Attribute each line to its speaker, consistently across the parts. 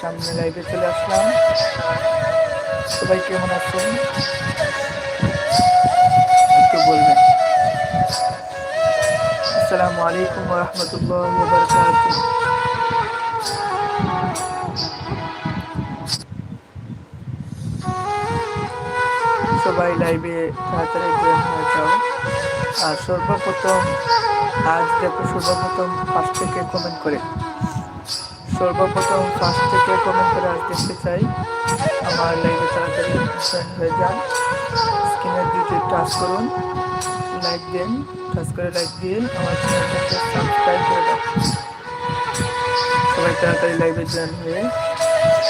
Speaker 1: সামনে লাইভে চলে আসলাম। সবাই কেমন আছেন? একটু বলবেন। আসসালামু আলাইকুম রহমতুল্লাহ সবাই লাইভে তাড়াতাড়ি যাও। আর সর্বপ্রথম, আজ দেখো সর্বপ্রথম ফার্স্ট থেকে কমেন্ট করে। সর্বপ্রথম ফার্স্ট থেকে কমেন্ট করে দেখতে চাই। আমার লাইভে তাড়াতাড়ি হয়ে যান স্ক্রিনের দিকে টাচ করুন। লাইক দেন টাচ করে লাইক দিয়ে আমার চ্যানেলটাকে সাবস্ক্রাইব করে দাও। সবাই তাড়াতাড়ি লাইভে জয়েন হয়ে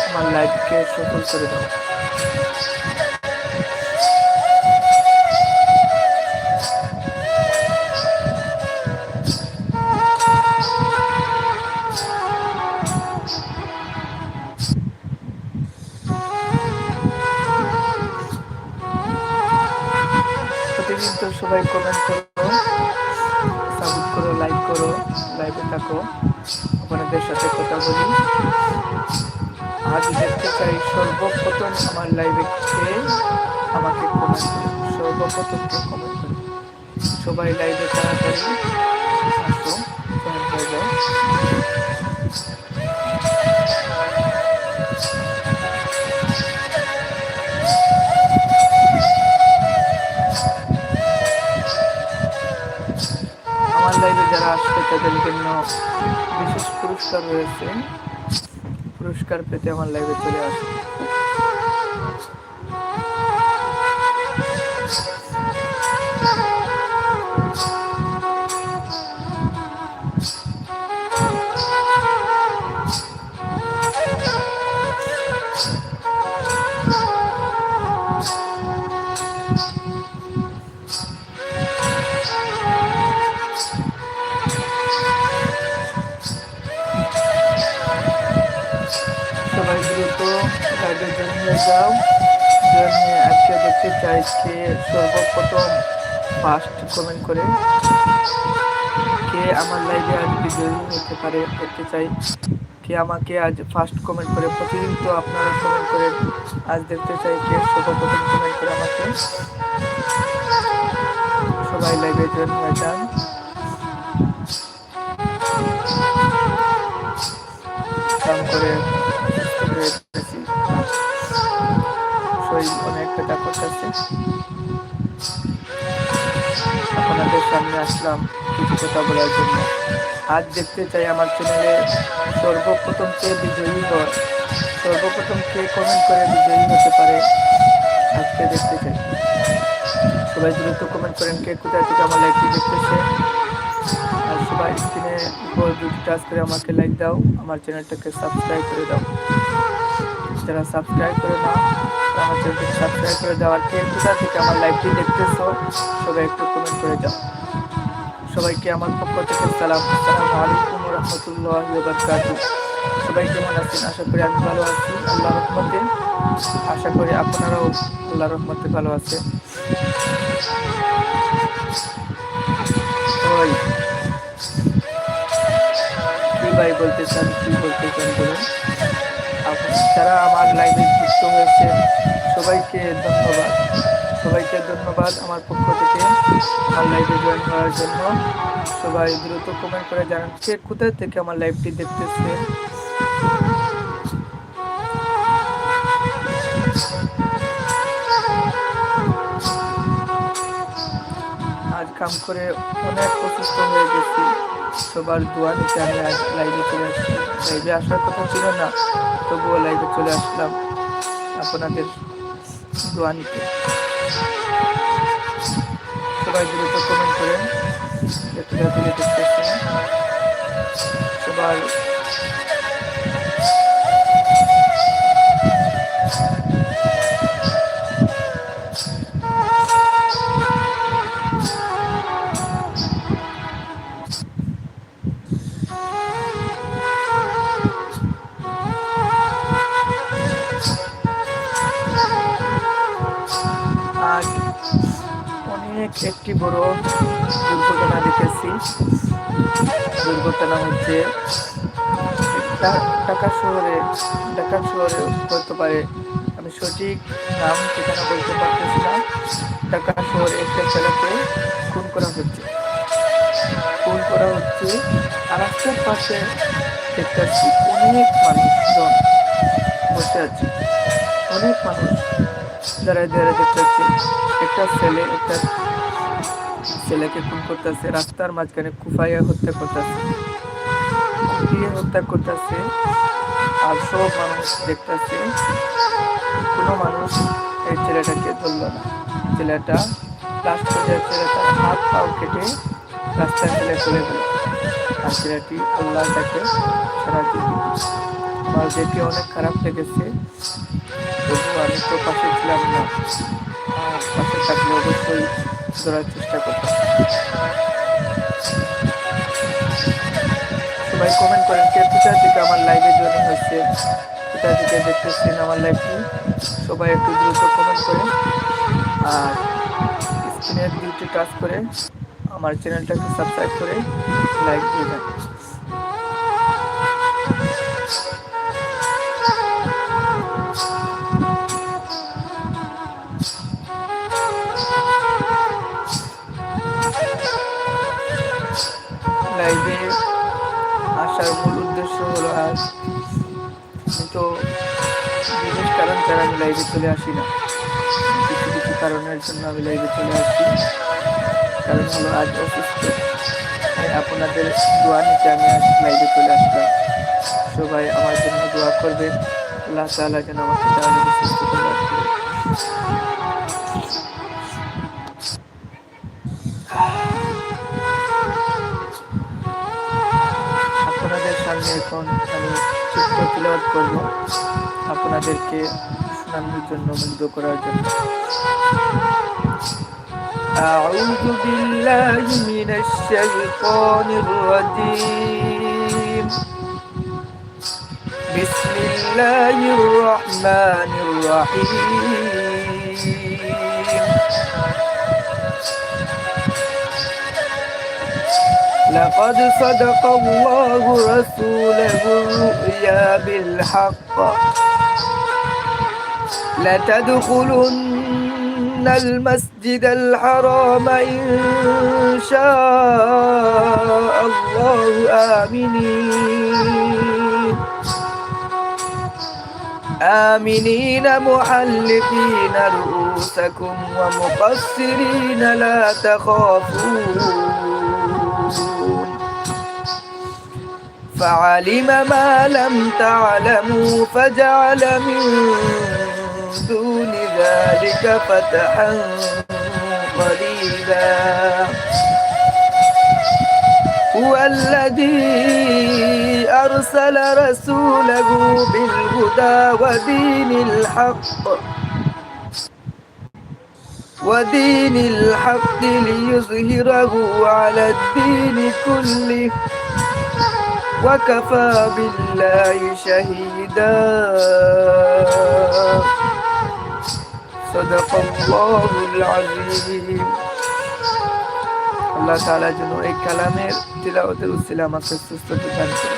Speaker 1: আমার লাইভকে সফল করে দাও। সবাই কমেন্ট করো সাপোর্ট করো লাইক করো লাইভে থাকো। আপনাদের সাথে কথা বলি। আজ দেখতে চাই সর্বপ্রথম আমার লাইভে কে আমাকে কমেন্ট করে সর্বপ্রথম কে কমেন্ট করে সবাই লাইভে তাড়াতাড়ি আসো জয়েন হয়ে যাও। তাদের জন্য বিশেষ পুরস্কার রয়েছে। পুরস্কার পেতে আমার লাইভে চলে আসবে জয়েন হয়ে যাও। হয়ে আজকে দেখতে চাই কে সর্বপ্রথম ফার্স্ট কমেন্ট করে কে আমার লাইভে আজ বিজয়ী হতে পারে দেখতে চাই। কে আমাকে আজ ফার্স্ট কমেন্ট করে, প্রতিদিন তো আপনারা কমেন্ট করেন আজ দেখতে চাই কে সর্বপ্রথম কমেন্ট করে আমাকে। সবাই লাইভে জয়েন হয়ে যান। করে করে আপনাদের সামনে আসলাম কিছু কথা বলার জন্য। আজ দেখতে চাই আমার চ্যানেলে সর্বপ্রথম কে বিজয়ী হয় সর্বপ্রথম কে কমেন্ট করে বিজয়ী হতে পারে, আজকে দেখতে চাই। সবাই দ্রুত কমেন্ট করেন কে কোথায় থেকে আমার লাইভটি দেখতেছে। আর সবাই স্ক্রিনে উপর দুটি টাচ করে আমাকে লাইক দাও, আমার চ্যানেলটাকে সাবস্ক্রাইব করে দাও। যারা সাবস্ক্রাইব করে তারা আমার চ্যানেলটাকে সাবস্ক্রাইব করে দাও, আর কোথা থেকে আমার লাইভটি দেখতেছো, সবাই একটু কমেন্ট করে দাও। সবাইকে আমার পক্ষ থেকে সালাম। আসসালামু আলাইকুম রহমতুল্লাহ বারকাতু সবাই কেমন আছেন? আশা করি আমি ভালো আছি। আল্লাহ রহমতে। আশা করি আপনারাও আল্লাহ রহমতে ভালো আছেন। ভাই বলতে চান কি বলতে চান বলুন। যারা আমার লাইভে যুক্ত হয়েছে, সবাইকে ধন্যবাদ। সবাইকে ধন্যবাদ আমার পক্ষ থেকে আমার লাইভে জয়েন করার জন্য। সবাই দ্রুত কমেন্ট করে জানান সে কোথায় থেকে আমার লাইভটি দেখতেছে। কাম করে অনেক অসুস্থ হয়ে গেছি। সবার দোয়া নিতে আমি লাইভে চলে আসছি। লাইভে আসার কথা ছিল না, তবুও লাইভে চলে আসলাম আপনাদের দোয়া নিতে। সবাই দ্রুত কমেন্ট করেন সবার দুর্ঘটনা হচ্ছে। ঢাকা শহরে ঢাকা শহরে হতে পারে। আমি সঠিক নাম, ঠিকানা বলতে পারতেছি না। ঢাকা শহরে একটা ছেলেকে খুন করা হচ্ছে। খুন করা হচ্ছে। আর রাস্তার পাশে দেখতেছি অনেক মানুষজন বসে আছে। অনেক মানুষ যারা যারা দেখতেছে একটা ছেলে, একটা ছেলেকে খুন করতেছে, রাস্তার মাঝখানে কুফাইয়া হত্যা করতেছে, কুপিয়ে হত্যা করতেছে, আর সব মানুষ দেখতেছে, কোনো মানুষ এই ছেলেটাকে ধরল না। ছেলেটা লাস্ট পর্যায়ে ছেলেটার হাত পাও কেটে রাস্তায় ফেলে চলে গেল। আর ছেলেটি আল্লাহ তাকে সারা আমার দেখে অনেক খারাপ লেগেছে। তবু আমি তো পাশে ছিলাম না। পাশে থাকলে অবশ্যই ধরার চেষ্টা করতাম সবাই কমেন্ট করেন কে কোথা থেকে আমার লাইভে জয়েন হয়েছে কোথা থেকে দেখতেছেন আমার লাইভটি সবাই একটু দ্রুত কমেন্ট করেন আর স্ক্রিনের দুটি টাচ করে আমার চ্যানেলটাকে সাবস্ক্রাইব করে লাইক দিয়ে দেন বিশেষ আমি লাইভে চলে আসি না কিছু কিছু কারণের জন্য আমি লাইভে চলে আসি কারণ হলো আজ অসুস্থ। আপনাদের দোয়া নিতে আমি আজ লাইভে চলে আসলাম। সবাই আমার জন্য দোয়া করবে আল্লাহ তালা যেন আমাকে তাহলে সুস্থ করে এখন আমি চিত্র তিলওয়াত করব আপনাদেরকে শোনানোর জন্য মুগ্ধ করার জন্য أعوذ بالله من الشيطان الرجيم بسم الله الرحمن الرحيم لقد صدق الله رسوله الرؤيا بالحق. لتدخلن المسجد الحرام إن شاء الله آمنين. آمنين محلقين رؤوسكم ومقصرين لا تخافون. فعلم ما لم تعلموا فجعل من دون ذلك فتحا قريبا. هو الذي أرسل رسوله بالهدى ودين الحق ودين الحق ليظهره على الدين كله. وكفى بالله شهيدا صدق الله العظيم আল্লাহ তাআলা যেন এই কালামের তিলাওয়াতের উসিলা আমাকে সুস্থতা দান করে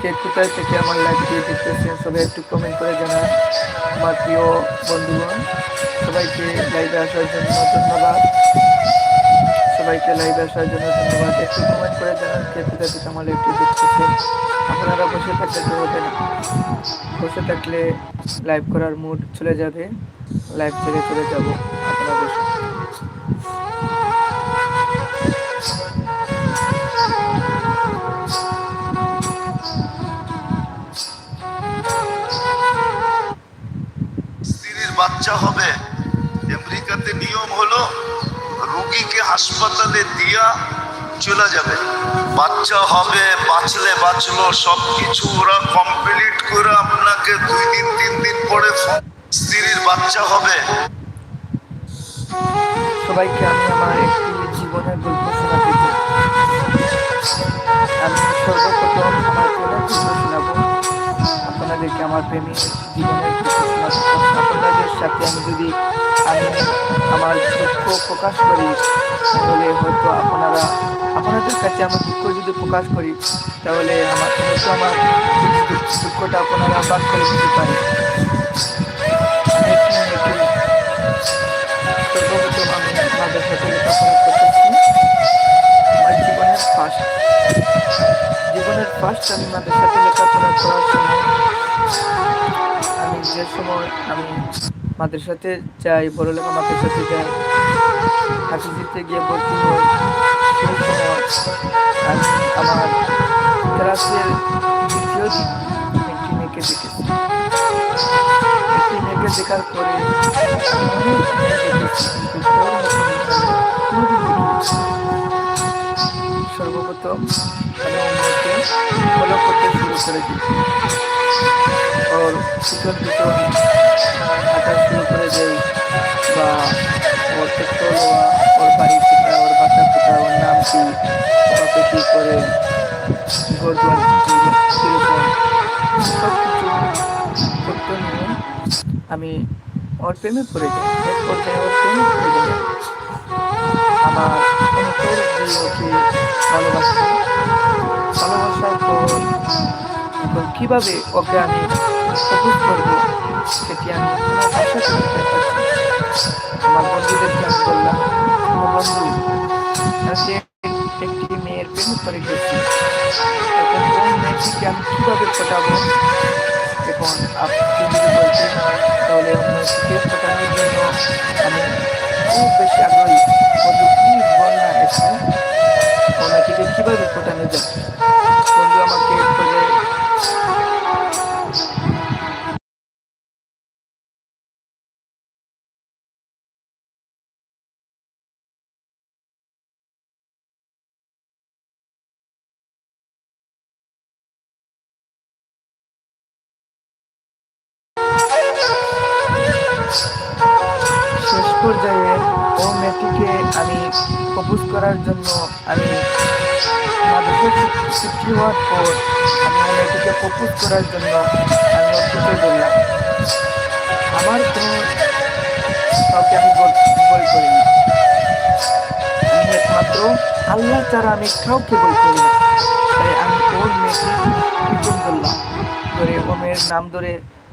Speaker 1: কে কোথায় থেকে আমার লাইভ দিয়ে দেখতেছেন সবাই একটু কমেন্ট করে জানান আমার প্রিয় বন্ধুগণ সবাইকে লাইভে আসার জন্য ধন্যবাদ সবাইকে লাইভে আসার জন্য ধন্যবাদ। একটু কমেন্ট করে জানান কোথায় থেকে আমার লাইভটি দেখতেছেন আপনারা বসে থাকলে তো হবে না। বসে থাকলে লাইভ করার মুড চলে যাবে। লাইভ ছেড়ে চলে যাব আপনারা
Speaker 2: বাচ্চা হবে। আমেরিকাতে নিয়ম হলো রোগীকে হাসপাতালে দিয়া চলে যাবে। বাচ্চা হবে, বাঁচলে বাঁচলো সব কিছু ওরা কমপ্লিট করে আপনাকে দুই দিন, তিন দিন পরে স্ত্রীর বাচ্চা হবে।
Speaker 1: সবাইকে আমি আমার একটি জীবনের গল্প শোনাতে চাই আমি সর্বপ্রথম আমার শোনাবো। আপনাদেরকে আমার প্রেমের জীবনের সাথে আমি যদি আমি আমার দুঃখ প্রকাশ করি, তাহলে হয়তো আপনারা, আপনাদের কাছে আমার দুঃখ যদি প্রকাশ করি, তাহলে আমার হয়তো আমার দুঃখটা আপনারা বাদ করে দিতে পারে আমি আপনাদের সাথে লেখাপড়া করতেছি আমার জীবনের ফার্স্ট, জীবনের আমি মাদের সাথে লেখাপড়া করার সময় আমি যে সময়, আমি মাদের সাথে যাই বড়লেখা মাদের সাথে যাই। হাফিজিতে গিয়ে ভর্তি হই। আমি আমার ক্লাসের দ্বিতীয় একটি মেয়েকে দেখেছি। একটি মেয়েকে দেখার পরে। সর্বপ্রথম আমি মেয়েকে ফলো করতে শুরু করে দিই। ওর বা ওর পেট্রো লওয়া ওর নাম কি ওকে কী নিয়ে আমি ওর প্রেমে পড়ে যাই। ওর প্রেমে পড়ে যাই। আমার ভালোবাসি। কীভাবে ওকে আমি সবুজ করব সেটি আমি কোনো ভাষা করতে পারছি না। আমার বন্ধুদেরকে আমি বললাম "ও বন্ধু আজকে একটি মেয়ের প্রেমে পড়ে গেছি। এখন ওই মেয়েটিকে আমি কীভাবে ফোটাবো এখন আপনি যদি বলতেন তাহলে ওই মেয়েটিকে ফোটানোর জন্য আমি খুব বেশি আগ্রহী। বন্ধু, কি পর্যায়ে ও মেয়েটিকে আমি প্রপোজ করার জন্য আমি ছুটি হওয়ার পর আমি ও মেয়েটিকে প্রপোজ করার জন্য আমি ওর পিঠে বললাম আমার কোনো কাউকে আমি বল বই করি না আমি একমাত্র আল্লাহ ছাড়া আমি কাউকে বই করি না তাই আমি ওর মেয়েকে পিছন ধরলাম ধরে ও মেয়ের নাম ধরে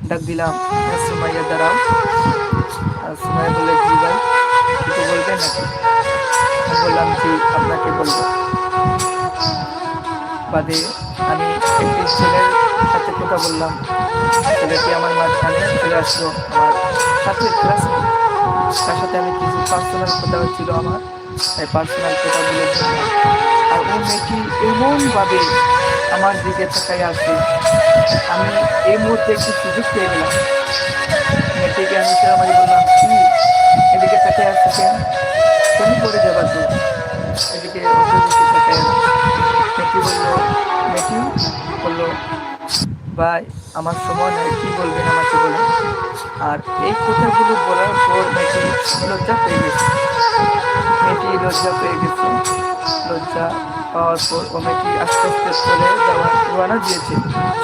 Speaker 1: ডাক দিলাম "হ্যাঁ, সুমাইয়া দাঁড়াও আর বলে জি ভাই কিছু বলবেন নাকি? আমি বললাম জি আপনাকে বলব। বাদে আমি একটি ছেলের সাথে কথা বললাম। ছেলেটি আমার মাঝখানে চলে আসলো, আমার সাথে ক্লাসমেট তার সাথে আমি কিছু পার্সোনাল কথা হচ্ছিল আমার। তাই পার্সোনাল কথা বলে আর ও মেয়েটি এমনভাবে আমার দিকে তাকাই আসবে। আমি এই মুহূর্তে একটু সুযোগ পেয়ে গেলাম। মেয়েটিকে আমি আমাকে বললাম, কি? এদিকে তাকাই আসছে কেন? তুমি পড়ে যাবার তো? এদিকে তাকাই মেয়েটি বলল মেয়েটি বলল ভাই, আমার সময় নেই, কি বলবেন আমাকে বলেন আর এই কথাগুলো বলার পর মেয়েটি লজ্জা পেয়ে গেছে। মেয়েটি লজ্জা পেয়ে গেছে। লজ্জা পাওয়ার পর ও মেয়েটি আস্তে আস্তে চলে যাওয়া রওনা দিয়েছে,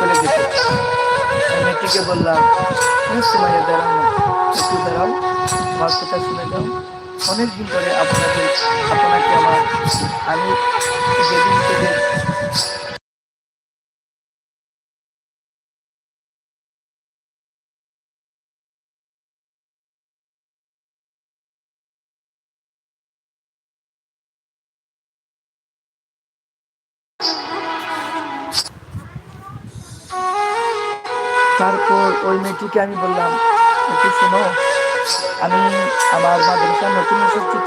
Speaker 1: চলে আমি মেয়েটিকে বললাম "এই সময় দাঁড়াও না, একটু দাঁড়াও, আমার কথা শুনে যাও। অনেক দিন ধরে আপনাদের, আপনাকে আমার, আমি যেদিন থেকে তারপর ওই মেয়েটিকে আমি বললাম শোনো আমি আমার মাদ্রাসা নতুন এসেছি